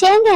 ஏங்க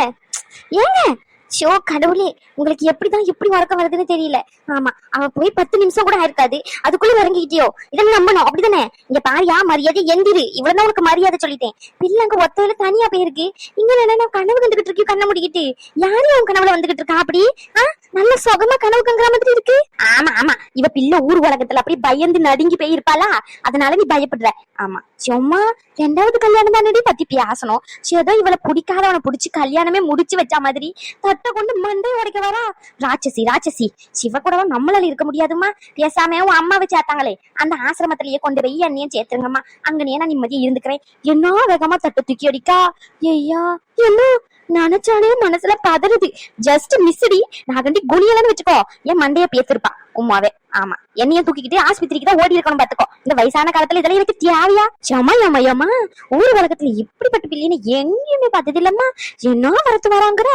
ஏங்க? ஷோ கடவுளே. உங்களுக்கு எப்படிதான் எப்படி வரக்க வருதுன்னு தெரியல. ஆமா அவ போய் பத்து நிமிஷம் கூட ஆயிருக்காது. அதுக்குள்ள இறங்கிக்கிட்டியோ. இதை நம்பணும் அப்படிதானே? இங்க பாரியா மரியாதை எந்திரு. இவ்வளவுதான் உனக்கு மரியாதை சொல்லிட்டேன். பிள்ளை அங்க ஒத்தையில தனியா போயிருக்கு. இங்க என்ன கனவு கண்டுகிட்டு இருக்கியோ கண்ணை முடிக்கிட்டு. யாரையும் உன் கனவுல வந்துகிட்டு இருக்கா அப்படி? ஆஹ் நல்ல சுகமா கனவு கங்குற மாதிரி இருக்கு. ஆமா ஆமா. இவ பிள்ளை ஊர் உலகத்துல அப்படி பயந்து நடுங்கி போயிருப்பாளா? அதனால நீ பயப்படுற. ஆமா. சும்மா ரெண்டாவது கல்யாணம் தானடி பத்தி பேசணும். ஏதோ இவளை பிடிக்காதவனை பிடிச்சி கல்யாணமே முடிச்சு வச்ச மாதிரி தட்டை கொண்டு மண்டை உடைக்க வரா. ராட்சசி ராட்சசி. சிவ கூடவா நம்மளால இருக்க முடியாதுமா பேசாம உன் அம்மாவை சேர்த்தாங்களே. அந்த ஆசிரமத்திலேயே கொண்டு போய் என்னையும் சேர்த்துருங்கம்மா. அங்கனே நான் நிம்மதியா இருந்துக்கிறேன். என்ன வேகமா தட்டு தூக்கி அடிக்கா. ஐயா என்ன? நினைச்சாலே மனசுல பதறுது. ஜஸ்ட் மிஸ்டி நான் கண்டி குனியலன்னு வச்சுக்கோ. என் மண்டைய பேசிருப்பா உமாவே ஆமா. என்னையும் தூக்கிக்கிட்டு ஆஸ்பத்திரிக்கு தான் ஓடி இருக்கணும் பாத்துக்கோ. இந்த வயசான காலத்துல இதெல்லாம் எனக்கு தேவையா? சமா ஏமா ஏமா ஊர் உலகத்துல இப்படிப்பட்ட பிள்ளைன்னு எங்கேயுமே பார்த்தது இல்லம்மா. என்ன வரத்து வராங்கிற?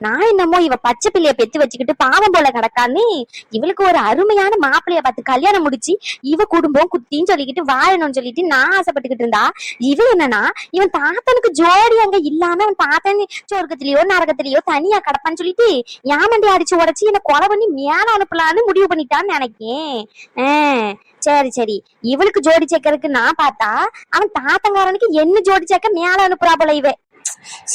நான் என்னமோ இவ பச்சை பிள்ளைய பெத்து வச்சுக்கிட்டு பாவம் போல கிடக்கான்னு இவளுக்கு ஒரு அருமையான மாப்பிள்ளைய பார்த்து கல்யாணம் முடிச்சு இவ குடும்பம் குத்தின்னு சொல்லிக்கிட்டு வாழணும்னு சொல்லிட்டு நான் ஆசைப்பட்டுக்கிட்டு இருந்தா இவ என்னன்னா இவன் தாத்தனுக்கு ஜோடி அங்க இல்லாம அவன் தாத்தன் சொர்க்கத்திலயோ நரகத்திலயோ தனியா கிடப்பான்னு சொல்லிட்டு யாமண்டி அடிச்சு உடைச்சு என்ன கொலை பண்ணி மேல அனுப்பலான்னு முடிவு பண்ணிட்டான்னு நினைக்கேன். சரி சரி. இவளுக்கு ஜோடி சேர்க்கறதுக்கு நான் பார்த்தா அவன் தாத்தங்காரனுக்கு என்ன ஜோடி சேர்க்க மேல அனுப்புறா போல இவ.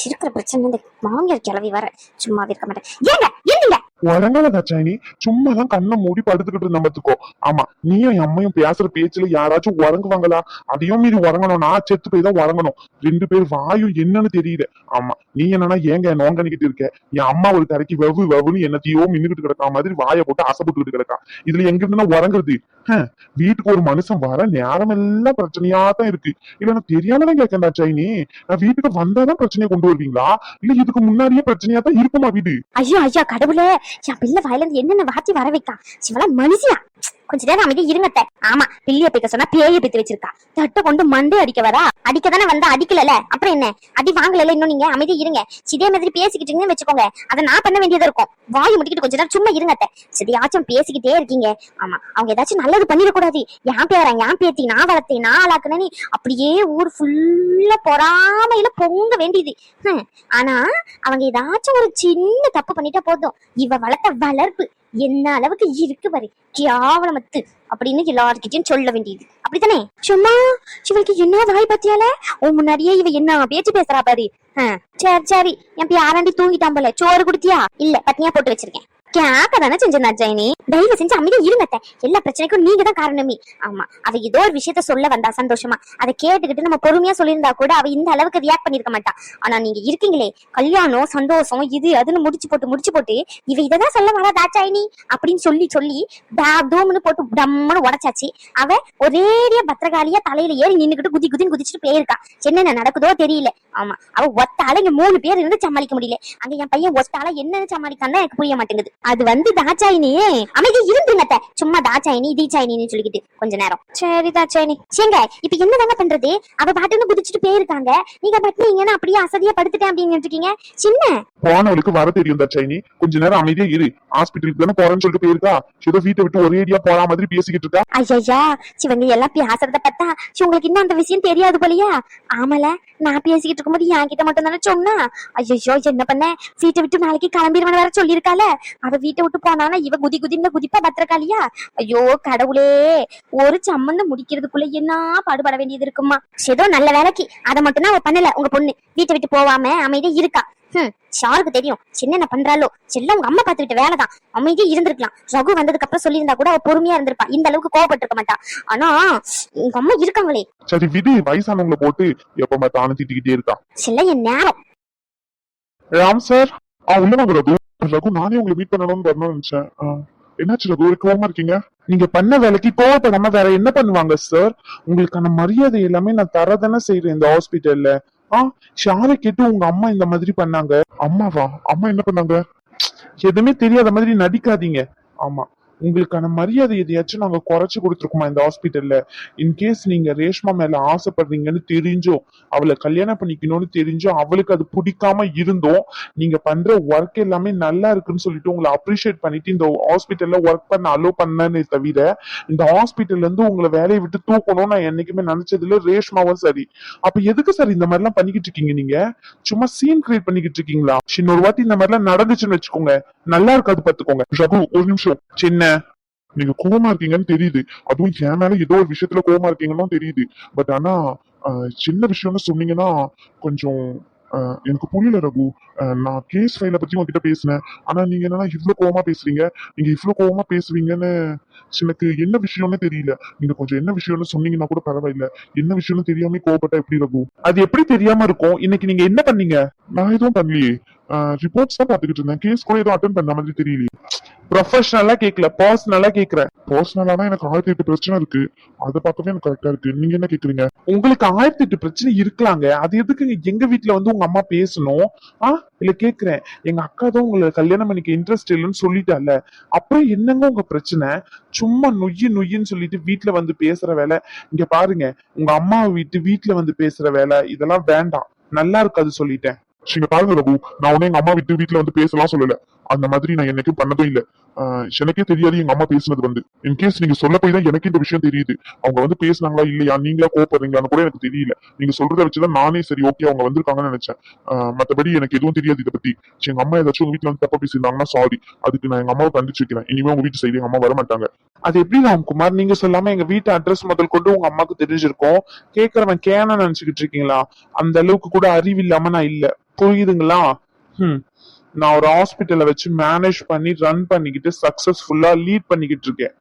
இருக்கிற பிரச்சனை இந்த மாமியார் கிளவி வர சும்மாவே இருக்க மாட்டேன். ஏங்க இல்லைங்க உறங்கல தச்சாயினி சும்மா தான் கண்ணை மூடி படுத்துக்கிட்டு இருந்த பாத்துக்கோ ஆமா நீயும் என் அம்மையும் பேசுற பேச்சுல யாராச்சும் உறங்குவாங்களா? அதையும் மீறி உறங்கணும். நான் செத்து போய் தான் உறங்கணும். ரெண்டு பேர் வாயு என்னன்னு தெரியுது ஆமா நீ என்னன்னா ஏங்க நோங்கனிக்கிட்டு இருக்க? என் அம்மா ஒரு தரைக்கு வெவு வெவுன்னு என்னத்தையோ மின்னுகிட்டு கிடக்கா மாதிரி வாயை போட்டு அசைப்பட்டுக்கிட்டு கிடக்கா. இதுல எங்க இருந்தா உறங்குறது? ஹம், வீட்டுக்கு ஒரு மனுஷன் வர நேரம் எல்லாம் பிரச்சனையா தான் இருக்கு. இல்ல நான் தெரியாம தான் கேட்கேன் தாச்சாயினி நான் வீட்டுக்கு வந்தாதான் பிரச்சனையை கொண்டு வருவீங்களா? இல்ல இதுக்கு முன்னாடியே பிரச்சனையா தான் இருக்குமா வீடு? ஐயா ஐயா கடவுளே. என் பிள்ளை வாயிலிருந்து என்னென்ன வார்த்தை வர வைக்கா? சிவலா மனுஷியா? கொஞ்ச நேரம் அமைதி இருங்கத்த. ஆமா பிள்ளைய பிக்க சொன்னா பேய பித்து வச்சிருக்கா. தட்டை கொண்டு மண்டே அடிக்க வரா? அடிக்க தானே வந்தா? அடிக்கலல அப்புறம் என்ன? அடி வாங்கல இன்னும் நீங்க? அமைதி இருங்க. இதே மாதிரி பேசிக்கிட்டீங்கன்னு வச்சுக்கோங்க. அதை நான் பண்ண வேண்டியதா இருக்கும். வாய் முடிக்கிட்டு கொஞ்ச நேரம் சும்மா இருங்கத்த. சரியாச்சும் பேசிக்கிட்டே இருக்கீங்க. ஆமா அவங்க ஏதாச்சும் நல்லது பண்ணிடக்கூடாது. என் பேரா என் பேத்தி நான் வளர்த்தேன் நான் ஆளாக்குனேன்னு அப்படியே ஊர் ஃபுல்லா பொறாமையில பொங்க வேண்டியது. ஆனா அவங்க ஏதாச்சும் ஒரு சின்ன தப்பு பண்ணிட்டா போதும். இவ வளர்த்த வளர்ப்பு. என்ன அளவுக்கு இருக்கு பாரு. கேவலமத்து அப்படின்னு எல்லார்கிட்டயும் சொல்ல வேண்டியது. அப்படித்தானே? சும்மா இவளுக்கு என்ன வாய் பத்தியால? உன் முன்னாடியே இவ என்ன பேச்சு பேசுறா பாரு. சரி சரி. என் பேராண்டி தூங்கிட்டான் போல. சோறு குடுத்தியா? இல்ல பத்தியா போட்டு வச்சிருக்கேன். கேக்க தானே செஞ்சா ஜெயினி? தயவு செஞ்சு அமைதியா இருங்கத்த எல்லா பிரச்சனைக்கும் நீங்க தான் காரணமே. ஆமா அவ ஏதோ ஒரு விஷயத்த சொல்ல வந்தா சந்தோஷமா. அதை கேட்டுக்கிட்டு நம்ம பொறுமையா சொல்லியிருந்தா கூட அவ இந்த அளவுக்கு ரியாக்ட் பண்ணிருக்க மாட்டா. ஆனா நீங்க இருக்கீங்களே கல்யாணம் சந்தோஷம் இது அதுன்னு முடிச்சு போட்டு முடிச்சு போட்டு இவ இததான் சொல்ல வரா தாச்சாயினி அப்படின்னு சொல்லி சொல்லி டா- டோம்னு போட்டு டம்முன்னு உடைச்சாச்சு. அவ ஒரேடியா பத்திரகாலியா தலையில ஏறி நின்னுக்கிட்டு குதி குதின்னு குதிச்சுட்டு போயிருக்கா. என்னென்ன நடக்குதோ தெரியல. ஆமா அவ ஒத்தால இங்க மூணு பேர் இருந்து சமாளிக்க முடியல. அங்க என் பையன் ஒத்தால என்னன்னு சமாளிக்கான்னு எனக்கு புரிய மாட்டேங்குது. அது வந்து தாச்சாயினி அமைதி இருந்துங்கத்த சும்மா தாச்சாயினி தீச்சாயினின்னு சொல்லிக்கிட்டு கொஞ்ச நேரம். சரி தாச்சாயினி சேங்க இப்ப என்ன தாங்க பண்றது? அவ பாட்டுன்னு குதிச்சுட்டு போயிருக்காங்க. நீங்க பாட்டு நீங்க அப்படியே அசதியா படுத்துட்டேன் அப்படின்னு இருக்கீங்க. சின்ன? போனவளுக்கு வர தெரியும் தச்சாயினி கொஞ்ச நேரம் அமைதியா இரு. ஹாஸ்பிட்டலுக்கு தானே போறேன்னு சொல்லிட்டு போயிருக்கா. ஏதோ வீட்டை விட்டு ஒரே ஏரியா போற மாதிரி பேசிக்கிட்டு இருக்கா. ஐயா சிவங்க எல்லாம் பேசுறத பார்த்தா சி, உங்களுக்கு இன்னும் அந்த விஷயம் தெரியாது போலயா. ஆமால நான் பேசிக்கிட்டு இருக்கும்போது என்கிட்ட மட்டும் தானே சொன்னா. ஐயோ என்ன பண்ண? வீட்டை விட்டு நாளைக்கு கிளம்பிடுவேன் வேற சொல்லியிருக்கால அவ வீட்டை விட்டு போனானா இவ குதி குதின்னு குதிப்பா பத்திரக்காளியா? ஐயோ கடவுளே. ஒரு சம்மந்தம் முடிக்கிறதுக்குள்ள என்ன பாடுபட வேண்டியது இருக்குமா? ஏதோ நல்ல வேலைக்கு. அதை மட்டும் தான் அவ பண்ணல. உங்க பொண்ணு. வீட்டை விட்டு போவாம அமைதியா இருக்கா? ஹம், ஷாருக்கு தெரியும். சின்ன பண்றாளோ? செல்லம் உங்க அம்மா பார்த்துக்கிட்ட வேலைதான். அமைதியா இருந்திருக்கலாம். ரகு வந்ததுக்கு அப்புறம் சொல்லியிருந்தா கூட அவ பொறுமையா இருந்திருப்பா. இந்த அளவுக்கு கோவப்பட்டிருக்க மாட்டா. ஆனா உங்க அம்மா இருக்காங்களே. சரி விடு வயசானவங்கள போட்டு எப்ப பார்த்தாலும் திட்டிக்கிட்டே இருக்கா? செல்ல என் நேரம். ராம் சார் ஆ உள்ள வாங்க ரகு நானே உங்களை மீட் பண்ணணும்னு வரணும்னு நினைச்சேன். ஆ, என்னாச்சு ரகு? ஒரு கோவமா இருக்கீங்க? நீங்க பண்ண வேலைக்கு கோவப்படாம வேற என்ன பண்ணுவாங்க சார் உங்களுக்கான மரியாதை எல்லாமே நான் தரதானே செய்யறேன் இந்த ஹாஸ்பிட்டல்ல ஆ ஷாரை கேட்டு உங்க அம்மா இந்த மாதிரி பண்ணாங்க. அம்மாவா? அம்மா என்ன பண்ணாங்க? எதுவுமே தெரியாத மாதிரி நடிக்காதீங்க. ஆமா. உங்களுக்கான மரியாதை எதையாச்சும் நாங்க குறைச்சு கொடுத்துருக்கோமா இந்த ஹாஸ்பிட்டல்ல இன்கேஸ் நீங்க ரேஷ்மா மேல ஆசைப்படுறீங்கன்னு தெரிஞ்சோ அவளை கல்யாணம் பண்ணிக்கணும்னு தெரிஞ்சோ அவளுக்கு அது பிடிக்காம இருந்தோம் நீங்க பண்ற ஒர்க் எல்லாமே நல்லா இருக்குன்னு சொல்லிட்டு உங்களை அப்ரிஷியேட் பண்ணிட்டு இந்த ஹாஸ்பிட்டல்ல ஒர்க் பண்ண அலோ பண்ணனே தவிர இந்த ஹாஸ்பிட்டல்ல இருந்து உங்களை வேலையை விட்டு தூக்கணும்னு நான் என்னைக்குமே நினைச்சதுல ரேஷ்மாவும் சரி. அப்ப எதுக்கு சார் இந்த மாதிரிலாம் பண்ணிக்கிட்டு இருக்கீங்க நீங்க? சும்மா சீன் கிரியேட் பண்ணிக்கிட்டு இருக்கீங்களா? இன்னொரு வாட்டி இந்த மாதிரிலாம் நடந்துச்சுன்னு வச்சுக்கோங்க. நல்லா இருக்காது பாத்துக்கோங்க. ரகு ஒரு நிமிஷம். சின்ன நீங்க கோவமா இருக்கீங்கன்னு தெரியுது. அதுவும் என் மேல ஏதோ ஒரு விஷயத்துல கோவமா இருக்கீங்கன்னு தெரியுது. பட் ஆனா சின்ன விஷயம்னு சொன்னீங்கன்னா கொஞ்சம் எனக்கு புரியல ரகு. நான் கேஸ் ஃபைல பத்தி உங்ககிட்ட பேசினேன். ஆனா நீங்க என்னன்னா இவ்வளவு கோவமா பேசுறீங்க. நீங்க இவ்வளவு கோவமா பேசுவீங்கன்னு எனக்கு என்ன விஷயம்னு தெரியல. நீங்க கொஞ்சம் என்ன விஷயம்னு சொன்னீங்கன்னா கூட பரவாயில்ல. என்ன விஷயம்னு தெரியாம கோவப்பட்டா எப்படி ரகு? அது எப்படி தெரியாம இருக்கும்? இன்னைக்கு நீங்க என்ன பண்ணீங்க? நான் எதுவும் பண்ணலையே. ரிப்போர்ட்ஸ் தான் பாத்துக்கிட்டு இருந்தேன். கேஸ் கூட எதுவும் அட்டன் பண்ண மாதிரி தெரியலையே. ப்ரொஃபஷனலா கேட்கல பர்சனலா கேக்குறேன். பர்சனலா தான் எனக்கு ஆயிரத்தி எட்டு பிரச்சனை இருக்கு. அதை பார்க்கவே எனக்கு கரெக்டா இருக்கு. நீங்க என்ன கேக்குறீங்க? உங்களுக்கு ஆயிரத்தி எட்டு பிரச்சனை இருக்கலாங்க. அது எதுக்கு எங்க வீட்டுல வந்து உங்க அம்மா பேசணும்? ஆ? இல்ல கேக்குறேன். எங்க அக்கா தான் உங்களை கல்யாணம் பண்ணிக்க இன்ட்ரெஸ்ட் இல்லைன்னு சொல்லிட்டால. அப்புறம் என்னங்க உங்க பிரச்சனை? சும்மா நொய்யு நொய்யுன்னு சொல்லிட்டு வீட்டுல வந்து பேசுற வேலை. இங்க பாருங்க உங்க அம்மாவை விட்டு வீட்டுல வந்து பேசுற வேலை. இதெல்லாம் வேண்டாம். நல்லா இருக்காது சொல்லிட்டேன். நீங்க பாருங்க ரகு. நான் உடனே எங்க அம்மா விட்டு வீட்டுல வந்து பேசலாம் சொல்லல. அந்த மாதிரி நான் என்னைக்கும் பண்ணதும் இல்ல. எனக்கே தெரியாது எங்க அம்மா பேசுனது வந்து. இன்கேஸ் நீங்க சொல்ல போய் தான் எனக்கு இந்த விஷயம் தெரியுது. அவங்க வந்து பேசுனாங்களா இல்லையா? நீங்களா கோவப்படுறீங்களான்னு கூட எனக்கு தெரியல. நீங்க சொல்றத வச்சுதான் நானே சரி ஓகே அவங்க வந்திருக்காங்கன்னு நினைச்சேன். மத்தபடி எனக்கு எதுவும் தெரியாது இதை பத்தி. எங்க அம்மா ஏதாச்சும் உங்க வீட்டுல வந்து தப்பா பேசியிருந்தாங்கன்னா சாரி அதுக்கு நான் எங்க அம்மாவை கண்டிச்சு வைக்கிறேன். இனிமே உங்க வீட்டு சைடு எங்க அம்மா வர மாட்டாங்க. அது எப்படி ராம்குமார் நீங்க சொல்லாம எங்க வீட்டு அட்ரஸ் முதல் கொண்டு உங்க அம்மாக்கு தெரிஞ்சிருக்கும். கேக்குறவன் கேன நினைச்சுக்கிட்டு இருக்கீங்களா? அந்த அளவுக்கு கூட அறிவு இல்லாம நான் இல்ல. புரியுதுங்களா? ஹம். நான் ஒரு ஹாஸ்பிட்டலை வச்சு மேனேஜ் பண்ணி ரன் பண்ணிக்கிட்டு சக்சஸ்ஃபுல்லா லீட் பண்ணிக்கிட்டு இருக்கேன்.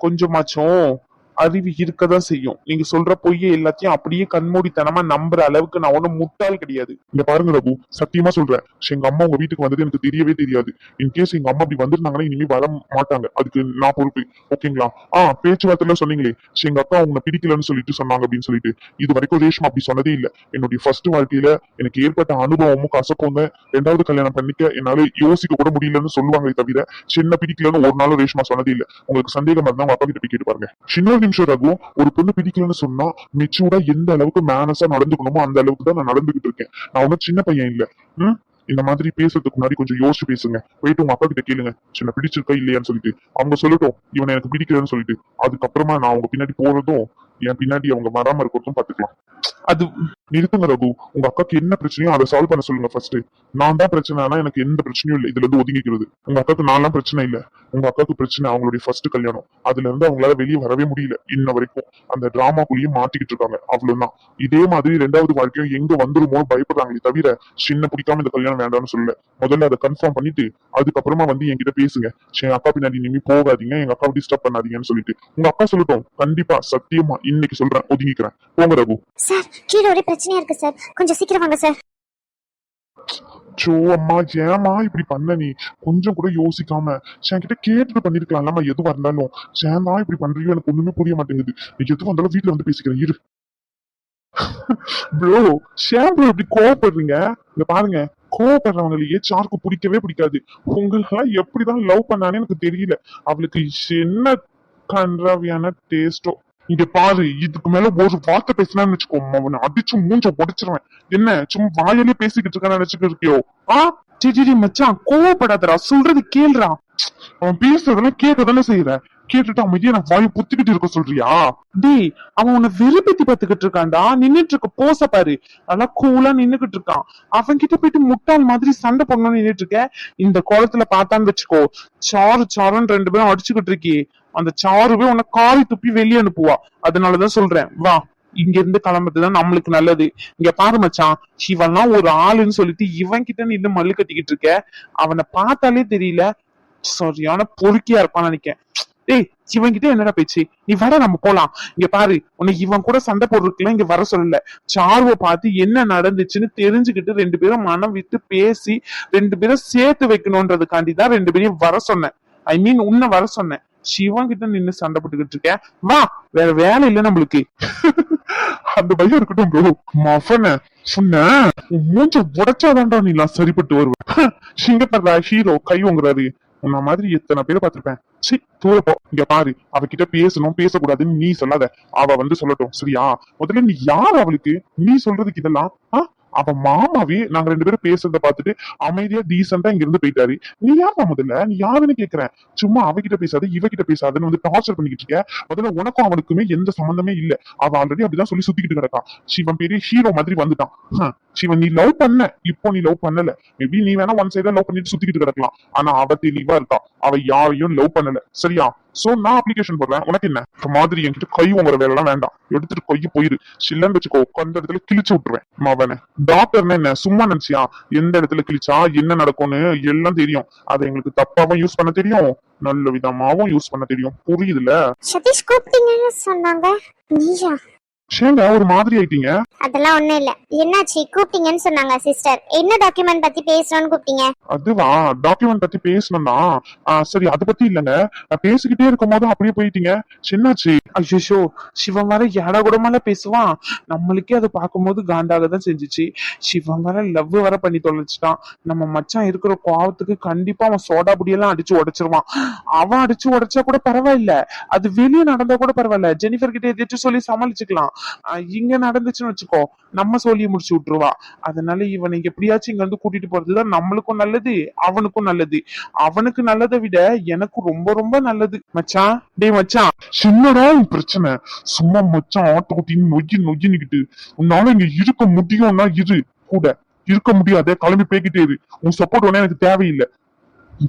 கொஞ்சமாச்சும் அறிவு இருக்கதான் செய்யும். நீங்க சொல்ற பொய்யை எல்லாத்தையும் அப்படியே கண்மூடித்தனமா நம்புற அளவுக்கு நான் ஒண்ணும் முட்டாள் கிடையாது. இங்க பாருங்க ரகு சத்தியமா சொல்றேன். எங்க அம்மா உங்க வீட்டுக்கு வந்தது எனக்கு தெரியவே தெரியாது. இன்கேஸ் எங்க அம்மா அப்படி வந்திருந்தாங்கன்னா இனிமே வர மாட்டாங்க. அதுக்கு நான் பொறுப்பு. ஓகேங்களா ஆ பேச்சுவார்த்தையில சொன்னீங்களே. எங்க அக்கா உங்களை பிடிக்கலன்னு சொல்லிட்டு சொன்னாங்க அப்படின்னு சொல்லிட்டு. இது வரைக்கும் ரேஷ்மா அப்படி சொன்னதே இல்ல. என்னுடைய ஃபர்ஸ்ட் வாழ்க்கையில எனக்கு ஏற்பட்ட அனுபவமும் கசப்பும் ரெண்டாவது கல்யாணம் பண்ணிக்க என்னால யோசிக்க கூட முடியலன்னு சொல்லுவாங்களே தவிர சின்ன பிடிக்கலன்னு ஒரு நாளும் ரேஷ்மா சொன்னதே இல்ல. உங்களுக்கு சந்தேகம் இருந்தா உங்க அப்பா கிட்ட போய் கேட்டு பாருங்க. சின்ன நிமிஷம் ரகு ஒரு பொண்ணு பிடிக்கலன்னு சொன்னா மெச்சூர்டா எந்த அளவுக்கு மேனஸா நடந்துக்கணுமோ அந்த அளவுக்கு தான் நான் நடந்துகிட்டு இருக்கேன். நான் ஒன்னும் சின்ன பையன் இல்ல. ம்? இந்த மாதிரி பேசுறதுக்கு முன்னாடி கொஞ்சம் யோசிச்சு பேசுங்க. போயிட்டு உங்க அப்பா கிட்ட கேளுங்க. சின்ன பிடிச்சிருக்கா இல்லையான்னு சொல்லிட்டு. அவங்க சொல்லட்டும். இவனை எனக்கு பிடிக்கலன்னு சொல்லிட்டு. அதுக்கப்புறமா நான் அவங்க பின்னாடி போறதும் என் பின்னாடி அவங்க வராம இருக்கிறதும் பாத்துக்கலாம். அது நிறுத்துங்க ரகு. உங்க அக்காக்கு என்ன பிரச்சனையோ அதை சால்வ் பண்ண சொல்லுங்க ஃபர்ஸ்ட் நான் தான் பிரச்சனை ஆனா எனக்கு எந்த பிரச்சனையும் இல்லை. இதுல இருந்து ஒதுங்கிக்கிறது. உங்க அக்காக்கு நான்லாம் பிரச்சனை இல்ல. உங்க அக்காக்கு பிரச்சனை அவங்களுடைய ஃபர்ஸ்ட் கல்யாணம். அதுல இருந்து அவங்களால வெளியே வரவே முடியல இன்ன வரைக்கும். அந்த டிராமாக்குள்ளேயே மாட்டிக்கிட்டு இருக்காங்க. அவ்வளவுதான். இதே மாதிரி ரெண்டாவது வாழ்க்கையும் எங்க வந்துருமோ பயப்படுறாங்களே தவிர சின்ன பிடிக்காம இந்த கல்யாணம் வேண்டாம்னு சொல்லல. முதல்ல அதை கன்ஃபார்ம் பண்ணிட்டு அதுக்கப்புறமா வந்து என்கிட்ட பேசுங்க. சரி அக்கா பின்னாடி இனிமே போகாதீங்க. எங்க அக்காவை டிஸ்டர்ப் பண்ணாதீங்கன்னு சொல்லிட்டு. உங்க அக்கா சொல்லட்டும். கண்டிப்பா சத்தியமா இன்னைக்கு சொல்றேன். ஒதுங்கிக்கிறேன். போங்க ரகு. சார் கீழே ஒரே பிரச்சனையா இருக்கு சார். கொஞ்சம் சீக்கிரம் வாங்க சார். ஜோ அம்மா ஏமா இப்படி பண்ண நீ? கொஞ்சம் கூட யோசிக்காம. என்கிட்ட கேட்டுட்டு பண்ணிருக்கலாம்லம்மா எதுவா இருந்தாலும். ஏமா இப்படி பண்றியோ எனக்கு ஒண்ணுமே புரிய மாட்டேங்குது. நீ எதுவா வந்தாலும் வீட்டுல வந்து பேசிக்கிறேன் இரு. ப்ரோ ஷேம் ப்ரோ இப்படி கோவப்படுறீங்க? இங்க பாருங்க. கோவப்படுறவங்களையே சாருக்கு பிடிக்கவே பிடிக்காது. உங்களெல்லாம் எப்படிதான் லவ் பண்ணானே எனக்கு தெரியல. அவளுக்கு என்ன கன்றாவியான டேஸ்டோ இங்க பாரு இதுக்கு மேல ஒரு வார்த்தை பேசினான்னு வச்சுக்கோ அவனை அடிச்சு மூஞ்ச உடைச்சிருவேன். என்ன சும்மா வாயிலே பேசிக்கிட்டு இருக்கான்னு நினைச்சுக்கிட்டு இருக்கியோ ஆ சரி மச்சான் கோவப்படாதடா சொல்றது கேளுடா. அவன் பேசுறதெல்லாம் கேட்க தானே செய்யற கேட்டுட்டு அமைதியா நான் வாயை புத்திக்கிட்டு இருக்க சொல்றியா? டேய் அவன் உன்னை வெறுப்பேத்தி பாத்துக்கிட்டு இருக்கான்டா. நின்னுட்டு இருக்க. போச பாரு. நல்லா கூலா நின்னுகிட்டு இருக்கான். அவன் கிட்ட போயிட்டு முட்டாள் மாதிரி சண்டை போடணும்னு நின்னுட்டு இருக்க. இந்த கோலத்துல பார்த்தான்னு வச்சுக்கோ. சாரு சாருன்னு ரெண்டு பேரும் அடிச்சுக்கிட்டு இருக்கி. அந்த சாருவே உன்னை காரி துப்பி வெளியே அனுப்புவா. அதனாலதான் சொல்றேன். வா. இங்க இருந்து கிளம்புறதுதான் நம்மளுக்கு நல்லது. இங்க பாரு மச்சான். இவன்லாம் ஒரு ஆளுன்னு சொல்லிட்டு இவன் கிட்ட நின்னு மல்லு கட்டிக்கிட்டு இருக்க. அவனை பார்த்தாலே தெரியல. சரியான பொறுக்கியா இருப்பான்னு நினைக்கேன் டேய் இவன் கிட்ட என்னடா பேச்சு? நீ வர நம்ம போலாம். இங்க பாரு உன்னை இவன் கூட சண்டை போடுறதுக்குலாம் இங்க வர சொல்லல. சார்வை பார்த்து என்ன நடந்துச்சுன்னு தெரிஞ்சுக்கிட்டு ரெண்டு பேரும் மனம் விட்டு பேசி ரெண்டு பேரும் சேர்த்து வைக்கணும்ன்றதுக்காண்டி தான் ரெண்டு பேரையும் வர சொன்னேன். ஐ மீன் உன்னை வர சொன்னேன். சிவன் கிட்ட நின்னு சண்டை போட்டுக்கிட்டு இருக்கேன். வா வேற வேலை இல்ல நம்மளுக்கு. அந்த பையன் இருக்கட்டும் ப்ரோ மஃபன சொன்ன. மூஞ்ச உடைச்சாதான்டா நீலாம் சரிப்பட்டு வருவேன் சிங்கப்பர் ஹீரோ கை உங்குறாரு உன்ன மாதிரி எத்தனை பேரை பார்த்திருப்பேன்? சி தூரப்போ இங்க பாரு அவகிட்ட பேசணும் பேசக்கூடாதுன்னு நீ சொல்லாத. அவ வந்து சொல்லட்டும் சரியா? முதல்ல நீ யார் அவளுக்கு? நீ சொல்றதுக்கு இதெல்லாம் ஆஹ் அப்ப மாமாவே நாங்க ரெண்டு பேரும் பேசுறத பார்த்துட்டு அமைதியா டீசெண்டா இங்க இருந்து போயிட்டாரு. நீ யாருப்பா முதல்ல? நீ யாருன்னு கேக்குறேன் சும்மா அவகிட்ட பேசாத இவகிட்ட பேசாதுன்னு வந்து டார்ச்சர் பண்ணிக்கிட்டு இருக்க. முதல்ல உனக்கும் அவனுக்குமே எந்த சம்பந்தமே இல்ல. அவ ஆல்ரெடி அப்படிதான் சொல்லி சுத்திக்கிட்டு கிடக்கான் சிவன் பெரிய ஹீரோ மாதிரி வந்துட்டான். சிவன் நீ லவ் பண்ண இப்போ நீ லவ் பண்ணல. மேபி நீ வேணா ஒன் சைடா லவ் பண்ணிட்டு சுத்திக்கிட்டு கிடக்கலாம். ஆனா அவ தெளிவா இருக்கா. அவ யாரையும் லவ் பண்ணல. சரியா? சோ நான் அப்ளிகேஷன் போடுறேன். உனக்கு என்ன? இந்த மாதிரி என்கிட்ட கை உங்குற வேலை எல்லாம் வேண்டாம். எடுத்துட்டு கொய்ய போயிரு. சில்லன்னு வச்சுக்கோ. உட்காந்த இடத்துல கிழிச்சு விட்டுருவேன். மவனை. டாக்டர்னா என்ன? சும்மா நினைச்சியா? எந்த இடத்துல கிழிச்சா? என்ன நடக்கும்னு எல்லாம் தெரியும். அதை எங்களுக்கு தப்பாவும் யூஸ் பண்ண தெரியும். நல்ல விதமாவும் யூஸ் பண்ண தெரியும். புரியுதுல? சதீஷ் கூப்பிட்டீங்கன்னு சொன்னாங்க. நீயா? சேங்க ஒரு மாதிரி ஆயிட்டீங்க. அதெல்லாம் ஒண்ணும் இல்ல. என்னாச்சு? கூப்பிட்டீங்கன்னு சொன்னாங்க சிஸ்டர் என்ன டாக்குமெண்ட் பத்தி பேசணும்னு கூப்பிட்டீங்க? அதுவா? டாக்குமெண்ட் பத்தி பேசணும்னா? ஆ, சரி அதை பத்தி இல்லைங்க. பேசிக்கிட்டே இருக்கும் போது அப்படியே போயிட்டீங்க. சின்னாச்சு ஐயோ சிவன் வர ஏட கூடமால பேசுவான். நம்மளுக்கே அதை பார்க்கும்போது காண்டாக தான் செஞ்சுச்சு. சிவன் வர லவ் வர பண்ணி தொலைச்சிட்டான் நம்ம மச்சான் இருக்கிற கோவத்துக்கு கண்டிப்பா அவன் சோடா புடியெல்லாம் அடிச்சு உடைச்சிருவான். அவன் அடிச்சு உடைச்சா கூட பரவாயில்ல. அது வெளியே நடந்தா கூட பரவாயில்ல. ஜெனிஃபர் கிட்ட எதாச்சும் சொல்லி சமாளிச்சுக்கலாம். இங்க நடந்துச்சுன்னு வச்சுக்கோ நம்ம சொல்லி முடிச்சு விட்டுருவா. அதனால இவனை எப்படியாச்சும் இங்க இருந்து கூட்டிட்டு போறதுதான் நம்மளுக்கும் நல்லது அவனுக்கும் நல்லது. அவனுக்கு நல்லதை விட எனக்கு ரொம்ப ரொம்ப நல்லது. மச்சான் டே மச்சான் சின்னடா பிரச்சனை. சும்மா மச்சான் ஆட்டோ ஓட்டின்னு நொய்யி நொய்யின்னுக்கிட்டு உன்னால இங்க இருக்க முடியும்னா இரு. கூட. இருக்க முடியாத கிளம்பி போய்கிட்டே இரு. உன் சப்போர்ட் ஒண்ணு எனக்கு தேவையில்லை.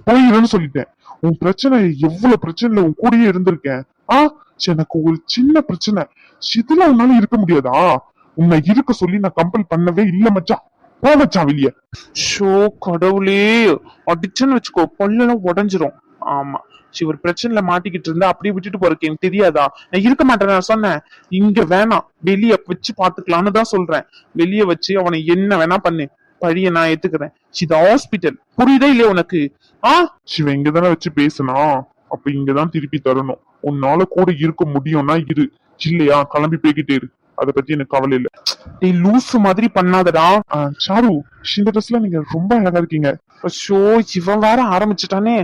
போயிருன்னு சொல்லிட்டேன். உன் பிரச்சனை எவ்வளவு பிரச்சனைல உன் கூடயே இருந்திருக்கேன். ஆ? எனக்கு ஒரு சின்ன பிரச்சனை. இதுல உன்னால இருக்க முடியாதா? உன்னை இருக்க சொல்லி நான் கம்பல் பண்ணவே இல்ல மச்சான். போ மச்சான் வெளிய. ஷோ கடவுளே. அடிச்சுன்னு வச்சுக்கோ பல்லெல்லாம் உடஞ்சிரும். ஆமா. ஒரு பிரச்சனைல மாட்டிக்கிட்டு இருந்தா அப்படியே விட்டுட்டு போறதுக்கு எனக்கு தெரியாதா? நான் இருக்க மாட்டேன் நான் சொன்னேன். இங்க வேணாம். வெளிய வச்சு பாத்துக்கலாம்னு தான் சொல்றேன். வெளிய வச்சு அவனை என்ன வேணா பண்ணு. பழிய நான் ஏத்துக்கிறேன். இது ஹாஸ்பிட்டல் புரியுதா இல்லையா உனக்கு? ஆ? சிவன் இங்கதானே வச்சு பேசினா? அப்ப இங்கதான் திருப்பி தரணும். உன்னால கூட இருக்க முடியும்னா இரு. இல்லையா? கிளம்பி போய்கிட்டே இரு. அத பத்தி எனக்கு கவலை இல்ல. டேய் லூசு மாதிரி பண்ணாதடா. சாரு இந்த ட்ரெஸ்ல நீங்க ரொம்ப அழகா இருக்கீங்க. ஷோ இவன் வேற ஆரம்பிச்சுட்டானே.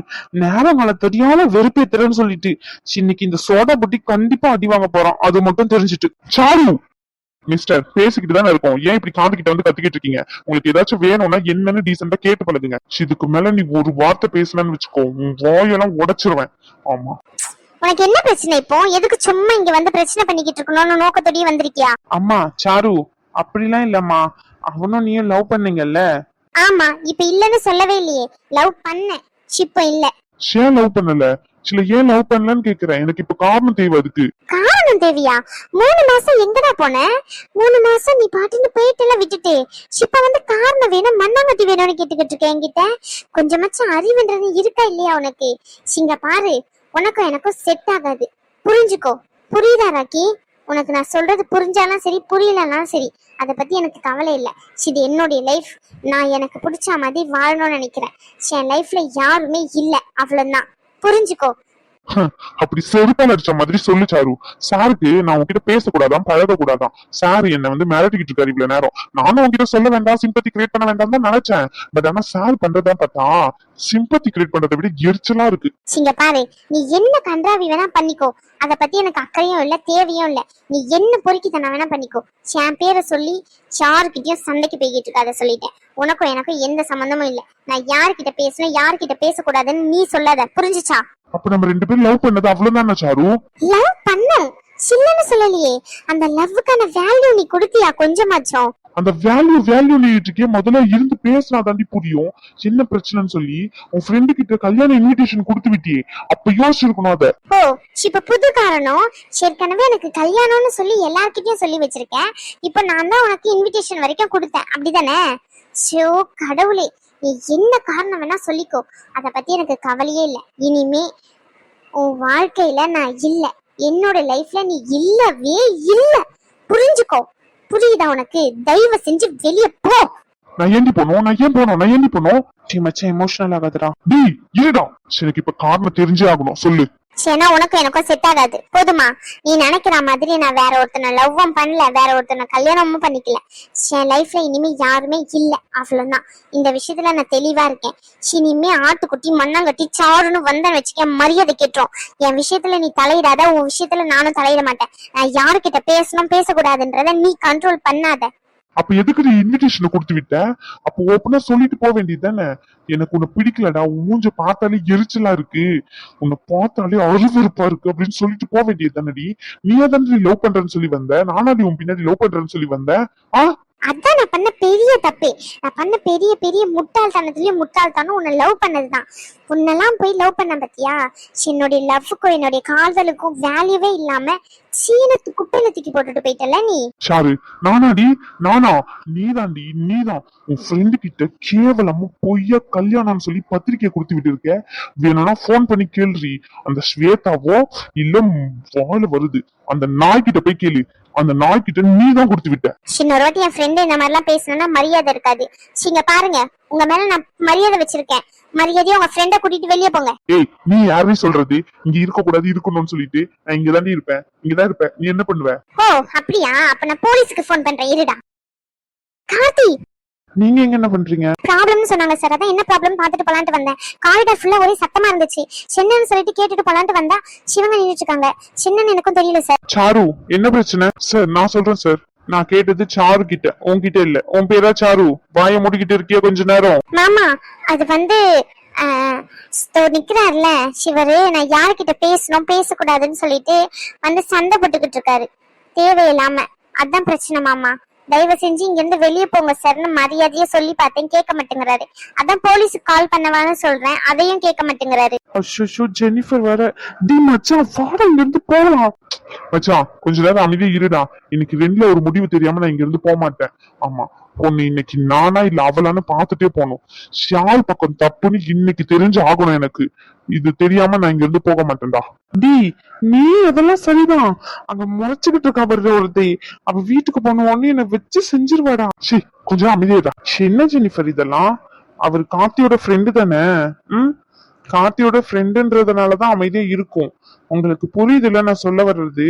நேரம் கால தெரியாம வெறுப்பேத்துறேன்னு சொல்லிட்டு. இன்னைக்கு இந்த சோடா புட்டி கண்டிப்பா அடி வாங்க போறான். அது மட்டும் தெரிஞ்சுட்டு. சாரு மிஸ்டர் பேசிக்கிட்டு தானே இருக்கோம். ஏன் இப்படி காது கிட்ட வந்து கத்திக்கிட்டு இருக்கீங்க? உங்களுக்கு ஏதாச்சும் வேணும்னா என்னன்னு டீசெண்டா கேட்டு பழகுங்க. இதுக்கு மேல நீ ஒரு வார்த்தை பேசலன்னு வச்சுக்கோ. உன் வாயெல்லாம் உடைச்சிருவேன். ஆமா. உனக்கு என்ன பிரச்சனை இப்போ? எதுக்கு சும்மா இங்க வந்து பிரச்சனை பண்ணிக்கிட்டு இருக்கணும்னு நோக்கத்தோடயே வந்திருக்கியா? அம்மா சாரு அப்படிலாம் இல்லம்மா. அவனும் நீயும் லவ் பண்ணீங்கல்ல? ஆமா இப்ப இல்லன்னு சொல்லவே இல்லையே. லவ் பண்ண இப்போ இல்ல. ஏன் லவ் பண்ணல? ஆக்சுவலி ஏன் லவ் பண்ணலன்னு கேக்குறேன். எனக்கு இப்ப காரணம் தேவை அதுக்கு. காரணம் தேவியா? மூணு மாசம் எங்கடா போன? மூணு மாசம் நீ பாட்டுன்னு போயிட்டுல விட்டுட்டு. இப்ப வந்து காரணம் வேணும் மண்ணாங்கட்டி வேணும்னு கேட்டுக்கிட்டு இருக்கேன் என்கிட்ட. கொஞ்சமாச்சும் அறிவுன்றது இருக்கா இல்லையா உனக்கு? சிங்க பாரு. உனக்கும் எனக்கும் செட் ஆகாது. புரிஞ்சுக்கோ. புரியுதா ராக்கி? உனக்கு நான் சொல்றது புரிஞ்சாலும் சரி புரியலனாலும் சரி. அதை பத்தி எனக்கு கவலை இல்லை. இது என்னுடைய லைஃப் நான் எனக்கு பிடிச்ச மாதிரி வாழணும்னு நினைக்கிறேன். என் லைஃப்ல யாருமே இல்லை. அவ்வளவுதான். புரிஞ்சுக்கோ. அப்படி செருப்பால் அடிச்ச மாதிரி சொல்லு சாரு. சாருக்கு நான் உன்கிட்ட பேசக்கூடாதான் பழகக்கூடாதான். சாரு சார் என்ன வந்து மிரட்டிக்கிட்டு இருக்காரு இவ்வளவு நேரம். நானும் உன்கிட்ட சொல்ல வேண்டாம் சிம்பத்தி கிரியேட் பண்ண வேண்டாம் தான் நினைச்சேன். பட் ஆனா சார் பண்றதா பார்த்தா சிம்பத்தி கிரியேட் பண்றதை விட எரிச்சலா இருக்கு. சிங்க பாரு நீ என்ன கன்றாவி வேணா பண்ணிக்கோ. அத பத்தி எனக்கு அக்கறையும் இல்ல தேவையும் இல்ல. நீ என்ன பொறுக்கித்தனம் வேணா பண்ணிக்கோ. என் பேரை சொல்லி யாருக்கிட்டயும் சண்டைக்கு போய்கிட்டு இருக்க அதை சொல்லிட்டேன். உனக்கும் எனக்கும் எந்த சம்பந்தமும் இல்ல. நான் யார்கிட்ட பேசணும் யார்கிட்ட பேசக்கூடாதுன்னு நீ சொல்லாத. புரிஞ்சுச்சா? அப்ப நம்ம ரெண்டு பேரும் லவ் பண்ணது அவ்வளவுதானே சாரு? லவ் பண்ண சில்லன்னு சொல்லலையே. அந்த லவ்வுக்கான வேல்யூ நீ கொடுத்தியா கொஞ்சமாச்சும்? அந்த வேல்யூ வேல்யூ நீட்டுக்கே முதல்ல இருந்து பேசினா தாண்டி புரியும். என்ன பிரச்சனைன்னு சொல்லி உன் ஃப்ரெண்டு கிட்ட கல்யாண இன்விடேஷன் கொடுத்து விட்டியே. அப்ப யோசிச்சிருக்கணும் அத. ஓ இப்ப புது காரணம். ஏற்கனவே எனக்கு கல்யாணம்னு சொல்லி எல்லார்கிட்டயும் சொல்லி வச்சிருக்கேன். இப்ப நான் தான் உனக்கு இன்விடேஷன் வரைக்கும் கொடுத்தேன். அப்படிதானே? ஷோ கடவுளே. நீ என்ன காரணம் வேணா சொல்லிக்கோ. அத பத்தி எனக்கு கவலையே இல்லை. இனிமே உன் வாழ்க்கையில நான் இல்ல. என்னோட லைஃப்ல நீ இல்லவே இல்ல. புரிஞ்சுக்கோ. புரியுதா உனக்கு? தயவு செஞ்சு வெளிய போ. நான் ஏண்டி போனோம்? நான் ஏன் போனோம்? நான் ஏண்டி போனோம்? மச்சான் எமோஷனல் ஆகாதடா. டேய் இருடா. எனக்கு இப்ப காரணம் தெரிஞ்சே ஆகணும். சொல்லு. ஏன்னா உனக்கும் எனக்கும் செட் ஆகாது. போதுமா? நீ நினைக்கிற மாதிரி நான் வேற ஒருத்தனை லவ்வும் பண்ணல வேற ஒருத்தனை கல்யாணமும் பண்ணிக்கல. என் லைஃப்ல இனிமே யாருமே இல்ல. அவ்வளவுதான். இந்த விஷயத்துல நான் தெளிவா இருக்கேன். இனிமே ஆட்டுக்குட்டி மண்ணாங்கட்டி சாருன்னு வந்தேன் வச்சுக்க மரியாதை கேட்டுரும். என் விஷயத்துல நீ தலையிடாத உன் விஷயத்துல நானும் தலையிட மாட்டேன். நான் யாருக்கிட்ட பேசணும் பேசக்கூடாதுன்றத நீ கண்ட்ரோல் பண்ணாத. அப்ப எதுக்கு நீ இன்விடேஷன் கொடுத்து விட்ட? அப்ப ஓப்பனா சொல்லிட்டு போக வேண்டியது தானே? எனக்கு உன்னை பிடிக்கலடா உன் மூஞ்ச பார்த்தாலே எரிச்சலா இருக்கு. உன்னை பார்த்தாலே அருவருப்பா இருக்கு அப்படின்னு சொல்லிட்டு போக வேண்டியது தானடி. நீ தானே லவ் பண்றேன்னு சொல்லி வந்த? நானாடி உன் பின்னாடி லவ் பண்றேன்னு சொல்லி வந்தேன் ஆ? அதான் நான் பண்ண பெரிய தப்பே. நான் பண்ண பெரிய பெரிய முட்டாள்தனத்துலயும் முட்டாள்தனம் உன்னை லவ் பண்ணதுதான். உன்னெல்லாம் போய் லவ் பண்ண பத்தியா? என்னுடைய லவ்வுக்கும் என்னுடைய காதலுக்கும் வேல்யூவே இல்லாம சீனத்து குப்பையில தூக்கி போட்டுட்டு போயிட்டல நீ? சாரு நானாடி நானா? நீதாண்டி நீதான். உன் ஃப்ரெண்டு கிட்ட கேவலமா பொய்யா கல்யாணம்னு சொல்லி பத்திரிக்கை கொடுத்து விட்டு இருக்க வேணும்னா ஃபோன் பண்ணி கேள்றி. அந்த ஸ்வேதாவோ இல்ல வாழ வருது. அந்த நாய்கிட்ட போய் கேளு. அந்த நாய்கிட்ட நீ தான் கொடுத்து விட்ட. இன்னொரு வாட்டி என் ஃப்ரெண்டு இந்த மாதிரிலாம் பேசணும்னா மரியாதை இருக்காது. நீங்க பாருங்க. உங்க மேல நான் மரியாதை வச்சிருக்கேன். மரியாதையா உங்க ஃப்ரெண்ட கூட்டிட்டு வெளியே போங்க. ஏய் நீ யாருன்னு சொல்றது? இங்க இருக்க கூடாது இருக்கணும்னு சொல்லிட்டு நான் இங்க தாண்டி இருப்பேன். இங்கதான் இருப்பேன். நீ என்ன பண்ணுவ? ஓ அப்படியா? அப்ப நான் போலீஸ்க்கு ஃபோன் பண்றேன். இருடா. கார்த்தி! நீங்க எங்க என்ன பண்றீங்க? ப்ராப்ளம்னு சொன்னாங்க சார் அதான் என்ன ப்ராப்ளம் பார்த்துட்டு போலான்ட்டு வந்தேன். காரிடார் ஃபுல்லா ஒரே சத்தமா இருந்துச்சு. சின்னன்னு சொல்லிட்டு கேட்டுட்டு போலான்ட்டு வந்தா சிவங்க நின்னுட்டு இருக்காங்க. சின்னன்னு எனக்கும் தெரியல சார் சாரு என்ன பிரச்சனை? சார் நான் சொல்றேன் சார் நான் கேட்டது சாரு கிட்ட உன்கிட்ட இல்ல. உன் பேரா சாரு? வாய மூடிக்கிட்டு இருக்கியா கொஞ்ச நேரம்? மாமா அது வந்து நிக்கிறாருல சிவரு நான் யார்கிட்ட பேசணும் பேசக்கூடாதுன்னு சொல்லிட்டு வந்து சண்டை போட்டுக்கிட்டு இருக்காரு. தேவையில்லாம. அதான் பிரச்சனை மாமா. தயவு செஞ்சு இங்க இருந்து வெளியே போங்க சார்னு மரியாதையா சொல்லி பார்த்தேன் கேட்க மாட்டேங்கிறாரு. அதான் போலீஸுக்கு கால் பண்ணவான்னு சொல்றேன் அதையும் கேட்க மாட்டேங்கிறாரு. அஷோ ஜெனிஃபர் வேற. டி மச்சான் வாடா இங்க இருந்து போகலாம் மச்சான் கொஞ்ச நேரம் அமைதியா இருடா. இன்னைக்கு ரெண்டுல ஒரு முடிவு தெரியாம நான் இங்க இருந்து போக மாட்டேன் ஆமா பொண்ணு இன்னைக்கு நானா இல்ல அவளான்னு பாத்துட்டே போகணும். ஷால் பக்கம் தப்புன்னு இன்னைக்கு தெரிஞ்சு ஆகணும் எனக்கு. இது தெரியாம நான் இங்க இருந்து போக மாட்டேன்டா. டி நீ அதெல்லாம் சரிதான். அங்க முறைச்சுக்கிட்டு இருக்கா பாரு ஒருத்தி. அவ வீட்டுக்கு போன உடனே என்ன வச்சு செஞ்சிருவாடா. சி கொஞ்சம் அமைதியாடா என்ன ஜெனிஃபர் இதெல்லாம்? அவர் கார்த்தியோட ஃப்ரெண்டு தானே? ம்? கார்த்தியோட ஃப்ரெண்டுன்றதுனாலதான் அமைதியா இருக்கும். உங்களுக்கு புரியுதுல்ல நான் சொல்ல வர்றது?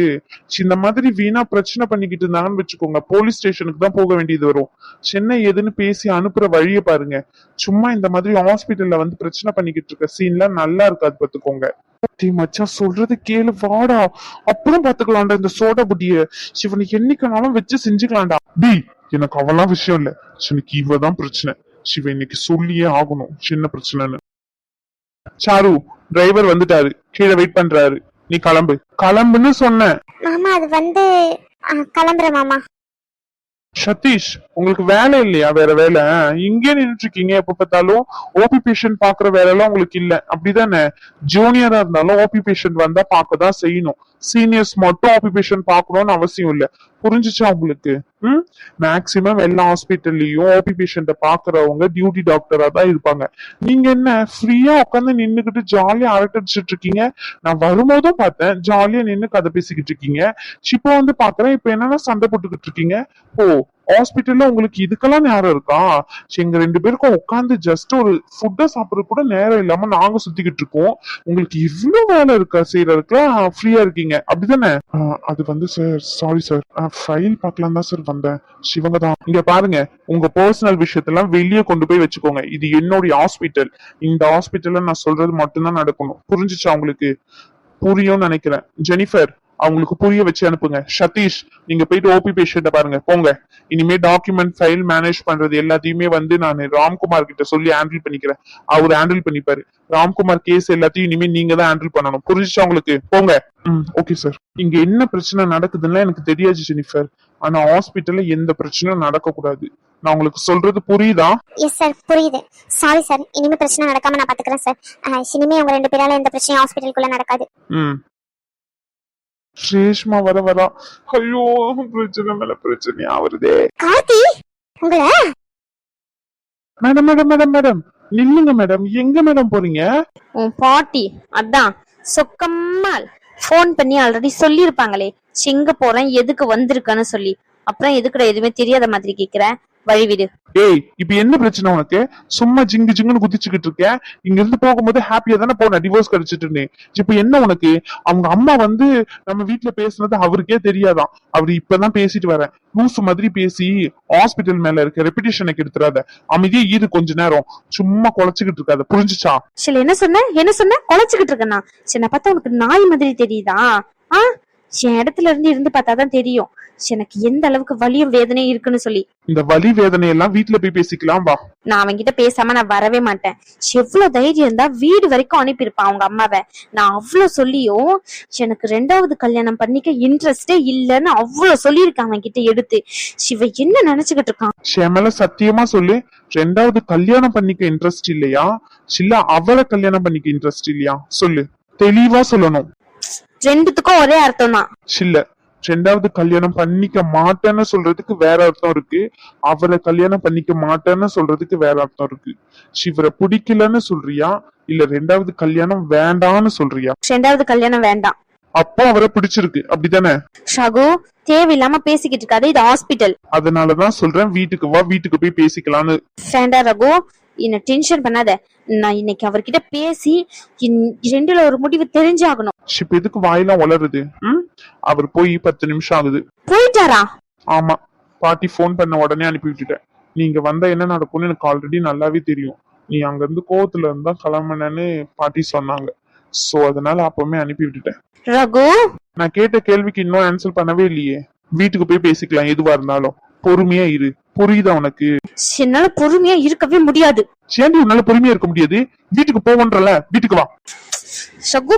இந்த மாதிரி வீணா பிரச்சனை பண்ணிக்கிட்டு இருந்தாங்கன்னு வச்சுக்கோங்க. போலீஸ் ஸ்டேஷனுக்கு தான் போக வேண்டியது வரும். சென்னை எதுன்னு பேசி அனுப்புற வழியை பாருங்க. சும்மா இந்த மாதிரி ஹாஸ்பிட்டல்ல வந்து பிரச்சனை பண்ணிக்கிட்டு இருக்க சீன்லாம் நல்லா இருக்காது பாத்துக்கோங்க மச்சான் சொல்றது கேளு வாடா. அப்புறம் பாத்துக்கலாம்டா இந்த சோடா புட்டிய. சிவனை என்னைக்குனாலும் வச்சு செஞ்சுக்கலாம்டா. டி எனக்கு அவெல்லாம் விஷயம் இல்ல. சிவனுக்கு இவதான் பிரச்சனை. சிவ இன்னைக்கு சொல்லியே ஆகணும். சின்ன பிரச்சனைன்னு. சாரு டிரைவர் வந்துட்டாரு. கீழே வெயிட் பண்றாரு. நீ கிளம்பு. கிளம்புன்னு சொன்னேன். மாமா அது வந்து ஆஹ், கிளம்புறேன் மாமா. சதீஷ் உங்களுக்கு வேலை இல்லையா? வேற வேலை. இங்கே நின்னுட்டு இருக்கீங்க எப்ப பார்த்தாலும் ஓபி பேஷண்ட் பாக்குற வேலை எல்லாம் உங்களுக்கு இல்ல. அப்படிதானே? ஜூனியரா இருந்தாலும் ஓபி பேஷண்ட் வந்தா பார்க்க தான் செய்யணும். சீனியர்ஸ் மட்டும் ஆக்குபேஷன் பேஷண்ட் பார்க்கணும்னு அவசியம் இல்ல. புரிஞ்சுச்சா உங்களுக்கு? ம்? மேக்சிமம் எல்லா ஹாஸ்பிட்டல்லையும் ஓபி பேஷண்ட்டை பாக்குறவங்க டியூட்டி டாக்டரா தான் இருப்பாங்க. நீங்க என்ன ஃப்ரீயா உட்காந்து நின்னுக்கிட்டு ஜாலியா அரட்டடிச்சிட்டு இருக்கீங்க? நான் வரும்போதும் பார்த்தேன் ஜாலியா நின்னு கதை பேசிக்கிட்டு இருக்கீங்க. இப்போ வந்து பாக்குறேன் இப்ப என்னன்னா சண்டை போட்டுக்கிட்டு இருக்கீங்க. ஓ ஹாஸ்பிட்டல்ல உங்களுக்கு இதுக்கெல்லாம் நேரம் இருக்கா? சரி, எங்க ரெண்டு பேருக்கும் உட்காந்து ஜஸ்ட் ஒரு ஃபுட்டை சாப்பிடுறது கூட நேரம் இல்லாம நாங்க சுத்திக்கிட்டு இருக்கோம். உங்களுக்கு இவ்ளோ வேலை இருக்கா? செய்யறதுக்குலாம் ஃப்ரீயா இருக்கீங்க. அப்படிதானே? ஆஹ், அது வந்து சார் சாரி சார் ஃபைல் பார்க்கலாம் தான் சார் வந்தேன். சிவங்க தான். இங்க பாருங்க உங்க பர்சனல் விஷயத்தெல்லாம் வெளியே கொண்டு போய் வச்சுக்கோங்க. இது என்னுடைய ஹாஸ்பிட்டல் இந்த ஹாஸ்பிட்டல்ல நான் சொல்றது மட்டும்தான் நடக்கணும். புரிஞ்சுச்சா உங்களுக்கு? புரியும்னு நினைக்கிறேன். ஜெனிஃபர் அவங்களுக்கு புரிய வச்சு அனுப்புங்க. சதீஷ் நீங்க போயிட்டு ஓபி பேஷண்ட பாருங்க. போங்க. இனிமே டாக்குமெண்ட் ஃபைல் மேனேஜ் பண்றது எல்லாத்தையுமே வந்து நான் ராம்குமார் கிட்ட சொல்லி ஹேண்டில் பண்ணிக்கிறேன். அவர் ஹேண்டில் பண்ணிப்பாரு. ராம்குமார் கேஸ் எல்லாத்தையும் இனிமே நீங்க தான் ஹேண்டில் பண்ணணும். புரிஞ்சுச்சா உங்களுக்கு? போங்க. ம் ஓகே சார் இங்க என்ன பிரச்சனை நடக்குதுன்னா எனக்கு தெரியாது ஜெனிஃபர் ஆனா ஹாஸ்பிட்டல்ல எந்த பிரச்சனையும் நடக்க கூடாது நான் உங்களுக்கு சொல்றது புரியுதா? எஸ் சார் புரியுது. சாரி சார் இனிமே பிரச்சனை நடக்காம நான் பாத்துக்கிறேன் சார் இனிமே உங்க ரெண்டு பேரால எந்த பிரச்சனையும் ஹாஸ்பிட்டலுக்குள்ள நடக்காது. ம். ரேஷ்மா வர வரா. ஐயோ பிரச்சனை மேல பிரச்சனையா வருதே கார்த்தி உங்களை? Madam madam madam madam. நில்லுங்க மேடம். எங்க மேடம் போறீங்க? உன் பாட்டி அதான். சொக்கம்மாள் ஃபோன் பண்ணி ஆல்ரெடி சொல்லியிருப்பாங்களே. எங்க போறேன் எதுக்கு வந்திருக்கன்னு சொல்லி. அப்புறம் எதுக்குடா எதுவுமே தெரியாத மாதிரி கேக்குற? வழி விடு ஏய் இப்ப என்ன பிரச்சனை உனக்கு? சும்மா ஜிங்கு ஜிங்குன்னு குதிச்சுக்கிட்டு இருக்க. இங்க இருந்து போகும்போது ஹாப்பியா தானே போன டிவோர்ஸ் கிடைச்சிட்டு இப்ப என்ன உனக்கு? அவங்க அம்மா வந்து நம்ம வீட்ல பேசுனது அவருக்கே தெரியாதாம் அவர் இப்பதான் பேசிட்டு வரேன் லூசு மாதிரி பேசி ஹாஸ்பிட்டல் மேல இருக்க ரெப்புடேஷனை கெடுத்துறாத. அமைதியே இரு கொஞ்ச நேரம். சும்மா குலைச்சுக்கிட்டு இருக்காத. புரிஞ்சுச்சா? சரி என்ன சொன்ன? என்ன சொன்ன? குலைச்சுக்கிட்டு இருக்கேனா சரி நான் பார்த்தா உனக்கு நாய் மாதிரி தெரியுதா? ஆ? என் இடத்துல இருந்து இருந்து பார்த்தாதான் தெரியும். எனக்கு எந்த அளவுக்கு வலியும் வேதனையும் இருக்குன்னு சொல்லி. இந்த வலி வேதனை எல்லாம் வீட்ல போய் பேசிக்கலாம் வா. நான் அவன்கிட்ட பேசாம நான் வரவே மாட்டேன். எவ்வளவு தைரியம் இருந்தா வீடு வரைக்கும் அனுப்பியிருப்பான் அவங்க அம்மாவை. நான் அவ்வளவு சொல்லியும் எனக்கு ரெண்டாவது கல்யாணம் பண்ணிக்க இன்ட்ரெஸ்டே இல்லைன்னு அவ்வளவு சொல்லியிருக்கேன் அவன் கிட்ட எடுத்து சிவ என்ன நினைச்சுக்கிட்டு இருக்கான்? ஷேமல சத்தியமா சொல்லு ரெண்டாவது கல்யாணம் பண்ணிக்க இன்ட்ரெஸ்ட் இல்லையா? இல்ல அவளை கல்யாணம் பண்ணிக்க இன்ட்ரெஸ்ட் இல்லையா? சொல்லு. தெளிவா சொல்லணும். ரெண்டுத்துக்கும் ஒரே அர்த்தம் தான் இல்ல ரெண்டாவது கல்யாணம் பண்ணிக்க மாட்டேன்னு சொல்றதுக்கு வேற அர்த்தம் இருக்கு. அவரை கல்யாணம் பண்ணிக்க மாட்டேன்னு சொல்றதுக்கு வேற அர்த்தம் இருக்கு. இவரை பிடிக்கலன்னு சொல்றியா? இல்ல ரெண்டாவது கல்யாணம் வேண்டான்னு சொல்றியா? ரெண்டாவது கல்யாணம் வேண்டாம். அப்போ அவரை பிடிச்சிருக்கு. அப்படிதானே? ஷகு தேவையில்லாம பேசிக்கிட்டு இருக்காது இது ஹாஸ்பிட்டல் அதனாலதான் சொல்றேன் வீட்டுக்கு வா வீட்டுக்கு போய் பேசிக்கலாம்னு. வேண்டா ரகு என்ன டென்ஷன் பண்ணாத. நான் இன்னைக்கு அவர்கிட்ட பேசி இன்- ரெண்டுல ஒரு முடிவு தெரிஞ்சாகணும் இப்ப எதுக்கு வாயெல்லாம் வளருது அவர் போய் பத்து நிமிஷம் ஆகுது. போயிட்டாரா? ஆமா. பாட்டி ஃபோன் பண்ண உடனே அனுப்பி விட்டுட்டேன். நீங்க வந்தா என்ன நடக்கும்னு எனக்கு ஆல்ரெடி நல்லாவே தெரியும். நீ அங்க இருந்து கோவத்துல இருந்தா கிளம்புனேன்னு பாட்டி சொன்னாங்க. சோ அதனால அப்பவுமே அனுப்பி விட்டுட்டேன். ரகு? நான் கேட்ட கேள்விக்கு இன்னும் ஆன்சர் பண்ணவே இல்லையே. வீட்டுக்கு போய் பேசிக்கலாம் எதுவா இருந்தாலும். பொறுமையா இரு. புரியுதா உனக்கு? என்னால பொறுமையா இருக்கவே முடியாது. சேண்டி உன்னால பொறுமையா இருக்க முடியாது? வீட்டுக்கு போவன்றல. வீட்டுக்கு வா. ரகு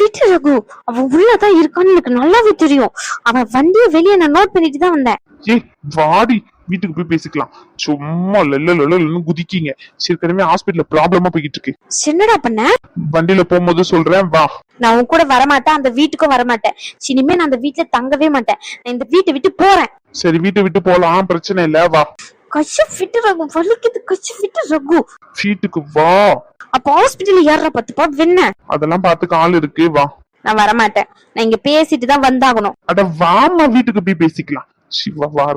விட்டு ரகு. அவன் உள்ளதான் இருக்கான்னு எனக்கு நல்லாவே தெரியும். அவன் வண்டிய வெளியே நான் நோட் பண்ணிட்டு தான் வந்தேன். ஏய் வாடி. வீட்டுக்கு போய் பேசிக்கலாம். சும்மா லெல்ல லெல்லன்னு குதிக்கீங்க. சீக்கிரமே ஹாஸ்பிட்டல்ல ப்ராப்ளமா போய்கிட்டு இருக்கு. என்னடா பண்ண? வண்டியில போகும்போது சொல்றேன் வா. நான் உன் கூட வரமாட்டேன். அந்த வீட்டுக்கும் வரமாட்டேன். இனிமே நான் அந்த வீட்டுல தங்கவே மாட்டேன். நான் இந்த வீட்டை விட்டு போறேன். சரி வீட்டை விட்டு போலாம். பிரச்சனை இல்ல வா. கைய விட்டு ரகு வலிக்குது கைய விட்டு ரகு. வீட்டுக்கு வா. அப்ப ஹாஸ்பிட்டல் ஏற பத்து பா வெண்ண. அதெல்லாம் பாத்துக்க ஆள் இருக்கு வா. நான் வரமாட்டேன். நான் இங்க பேசிட்டு தான் வந்தாகணும். அட வாமா வீட்டுக்கு போய் பேசிக்கலாம். சிவா வார